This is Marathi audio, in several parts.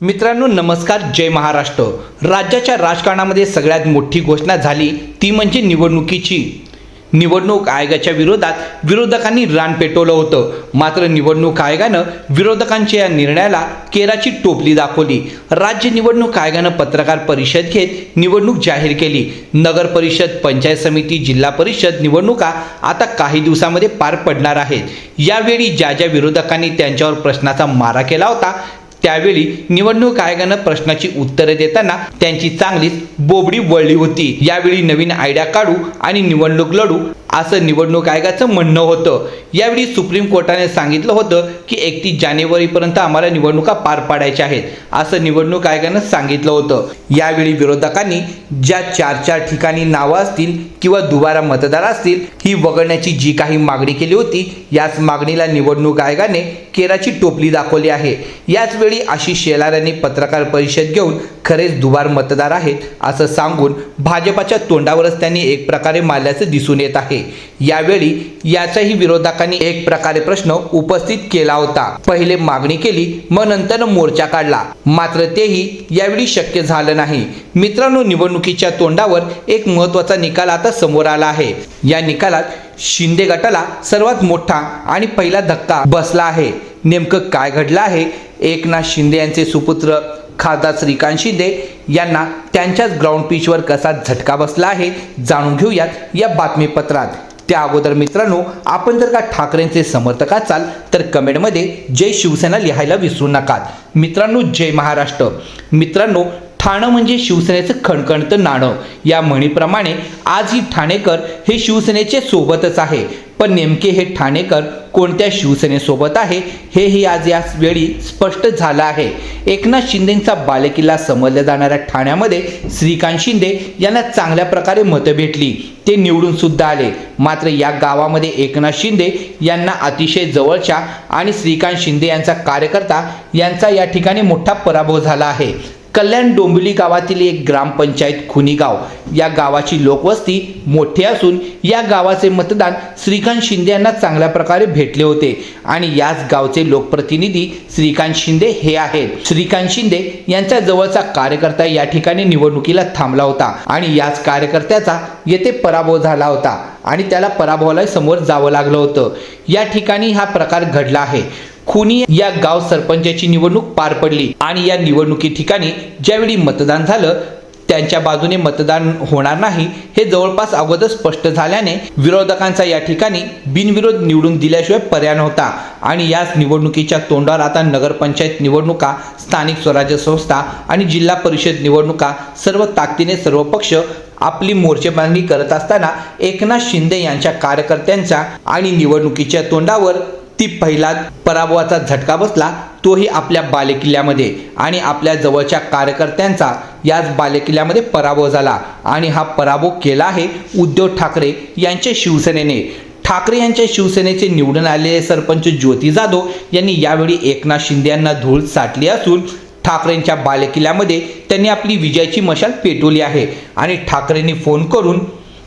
मित्रांनो नमस्कार जय महाराष्ट्र. राज्याच्या राजकारणामध्ये सगळ्यात मोठी घोषणा झाली ती म्हणजे निवडणुकीची. निवडणूक आयोगाच्या विरोधात विरोधकांनी रान पेटवलं होतं. मात्र निवडणूक आयोगानं विरोधकांच्या या निर्णयाला केराची टोपली दाखवली. राज्य निवडणूक आयोगानं पत्रकार परिषद घेत निवडणूक जाहीर केली. नगर परिषद पंचायत समिती जिल्हा परिषद निवडणुका आता काही दिवसामध्ये पार पडणार आहेत. यावेळी ज्या ज्या विरोधकांनी त्यांच्यावर प्रश्नाचा मारा केला होता त्यावेळी निवडणूक आयोगानं प्रश्नाची उत्तरे देताना त्यांची चांगलीच बोबडी वळली होती. यावेळी नवीन आयडिया काढू आणि निवडणूक लढू असं निवडणूक आयोगाचं म्हणणं होतं. यावेळी सुप्रीम कोर्टाने सांगितलं होतं की एकतीस जानेवारीपर्यंत आम्हाला निवडणुका पार पाडायच्या आहेत असं निवडणूक आयोगानं सांगितलं होतं. यावेळी विरोधकांनी ज्या चार चार ठिकाणी नावं असतील किंवा दुबारा मतदार असतील ही वगळण्याची जी काही मागणी केली होती याच मागणीला निवडणूक आयोगाने केराची टोपली दाखवली आहे. याच वेळी आशिष शेलार यांनी पत्रकार परिषद घेऊन खरेच दुबार मतदार आहेत असं सांगून भाजपाच्या तोंडावरच त्यांनी एक प्रकारे मारल्याचं दिसून येत आहे. यावेळी याच्याही विरोधकांनी एक प्रकारे प्रश्न उपस्थित केला होता. पहिले मागणी केली मग नंतर मोर्चा काढला. मात्र तेही यावेळी शक्य झालं नाही. मित्रांनो निवडणुकीच्या तोंडावर एक महत्त्वाचा निकाल आता समोर आला आहे. या निकालात शिंदे गटाला सर्वात मोठा आणि पहिला धक्का बसला आहे. नेमकं काय घडलं आहे एकनाथ शिंदे यांचे सुपुत्र खासदार श्रीकांत शिंदे यांना त्यांच्याच ग्राउंड पिचवर कसा झटका बसला आहे जाणून घेऊयात या बातमीपत्रात. त्या अगोदर मित्रांनो आपण जर का ठाकरेंचे समर्थक असाल तर कमेंटमध्ये जय शिवसेना लिहायला विसरू नका. मित्रांनो जय महाराष्ट्र. मित्रांनो ठाणं म्हणजे शिवसेनेचं खणखणतं नाणं. या म्हणीप्रमाणे आजही ठाणेकर हे शिवसेनेचे सोबतच आहे. पण नेमके हे ठाणेकर कोणत्या शिवसेनेसोबत आहे हेही आज याच वेळी स्पष्ट झालं आहे. एकनाथ शिंदेंचा बालेकिल्ला समजल्या जाणाऱ्या ठाण्यामध्ये श्रीकांत शिंदे यांना चांगल्या प्रकारे मतं भेटली. ते निवडून सुद्धा आले. मात्र या गावामध्ये एकनाथ शिंदे यांना अतिशय जवळच्या आणि श्रीकांत शिंदे यांचा कार्यकर्ता यांचा या ठिकाणी मोठा पराभव झाला आहे. कल्याण डोंबिवली गावातील एक ग्रामपंचायत खुनीगाव. या गावाची लोकवस्ती मोठी असून या गावाचे मतदान श्रीकांत शिंदे यांना चांगल्या प्रकारे भेटले होते. आणि याच गावचे लोकप्रतिनिधी श्रीकांत शिंदे हे आहेत. श्रीकांत शिंदे यांच्या जवळचा कार्यकर्ता या ठिकाणी निवडणुकीला थांबला होता आणि याच कार्यकर्त्याचा येथे पराभव झाला होता आणि त्याला पराभवाला समोर जावं लागलं होतं. या ठिकाणी हा प्रकार घडला आहे. खुनी या गाव सरपंचाची निवडणूक पार पडली आणि या निवडणुकी ठिकाणी ज्यावेळी मतदान झालं त्यांच्या बाजूने मतदान होणार नाही हे जवळपास अगोदर स्पष्ट झाल्याने विरोधकांचा या ठिकाणी बिनविरोध निवडून दिल्याशिवाय पर्याय नव्हता. आणि याच निवडणुकीच्या तोंडावर आता नगरपंचायत निवडणुका स्थानिक स्वराज्य संस्था आणि जिल्हा परिषद निवडणुका सर्व ताकदीने सर्व पक्ष आपली मोर्चेबांधणी करत असताना एकनाथ शिंदे यांच्या कार्यकर्त्यांच्या आणि निवडणुकीच्या तोंडावर ती पहिला पराभवाचा झटका बसला तोही आपल्या बालेकिल्ल्यामध्ये आणि आपल्या जवळच्या कार्यकर्त्यांचा याच बालेकिल्ल्यामध्ये पराभव झाला. आणि हा पराभव केला आहे उद्धव ठाकरे यांच्या शिवसेनेने. ठाकरे यांच्या शिवसेनेचे निवडून आलेले सरपंच ज्योती जाधव यांनी यावेळी एकनाथ शिंदे यांना धूळ साठली असून ठाकरेंच्या बालेकिल्ल्यामध्ये त्यांनी आपली विजयाची मशाल पेटवली आहे. आणि ठाकरेंनी फोन करून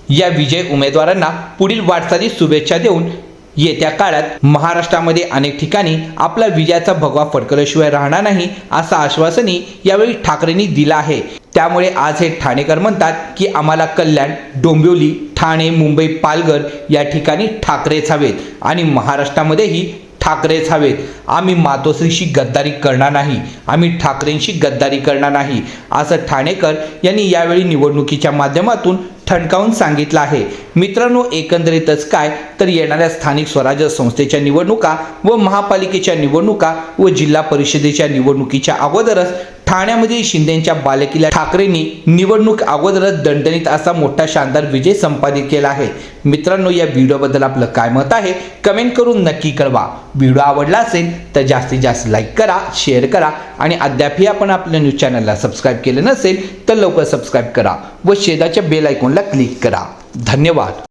या विजय उमेदवारांना पुढील वाटचाली शुभेच्छा देऊन येत्या काळात महाराष्ट्रामध्ये अनेक ठिकाणी आपला विजयाचा भगवा फडकल्याशिवाय राहणार नाही असं आश्वासनही यावेळी ठाकरेंनी दिलं आहे. त्यामुळे आज हे ठाणेकर म्हणतात की आम्हाला कल्याण डोंबिवली ठाणे मुंबई पालघर या ठिकाणी ठाकरेच हवेत आणि महाराष्ट्रामध्येही ठाकरेच हवेत. आम्ही मातोश्रीशी गद्दारी करणार नाही. आम्ही ठाकरेंशी गद्दारी करणार नाही. असं ठाणेकर यांनी यावेळी निवडणुकीच्या माध्यमातून ठणकावून सांगितलं आहे. मित्रांनो एकंदरीतच काय तर येणाऱ्या स्थानिक स्वराज्य संस्थेच्या निवडणुका व महापालिकेच्या निवडणुका व जिल्हा परिषदेच्या निवडणुकीच्या अगोदरच ठाण्यामध्ये शिंदेच्या बालेकिल्ला ठाकरेंनी निवडणूक अगोदरच दणदणीत असा मोठा शानदार विजय संपादित केला आहे. मित्रांनो या व्हिडिओबद्दल आपलं काय मत आहे कमेंट करून नक्की कळवा. व्हिडिओ आवडला असेल तर जास्तीत जास्त लाईक करा शेअर करा आणि अद्यापही आपण आपल्या न्यूज चॅनलला सबस्क्राईब केलं नसेल तर लवकर सबस्क्राईब करा व शेजाच्या बेल आयकॉनला क्लिक करा. धन्यवाद.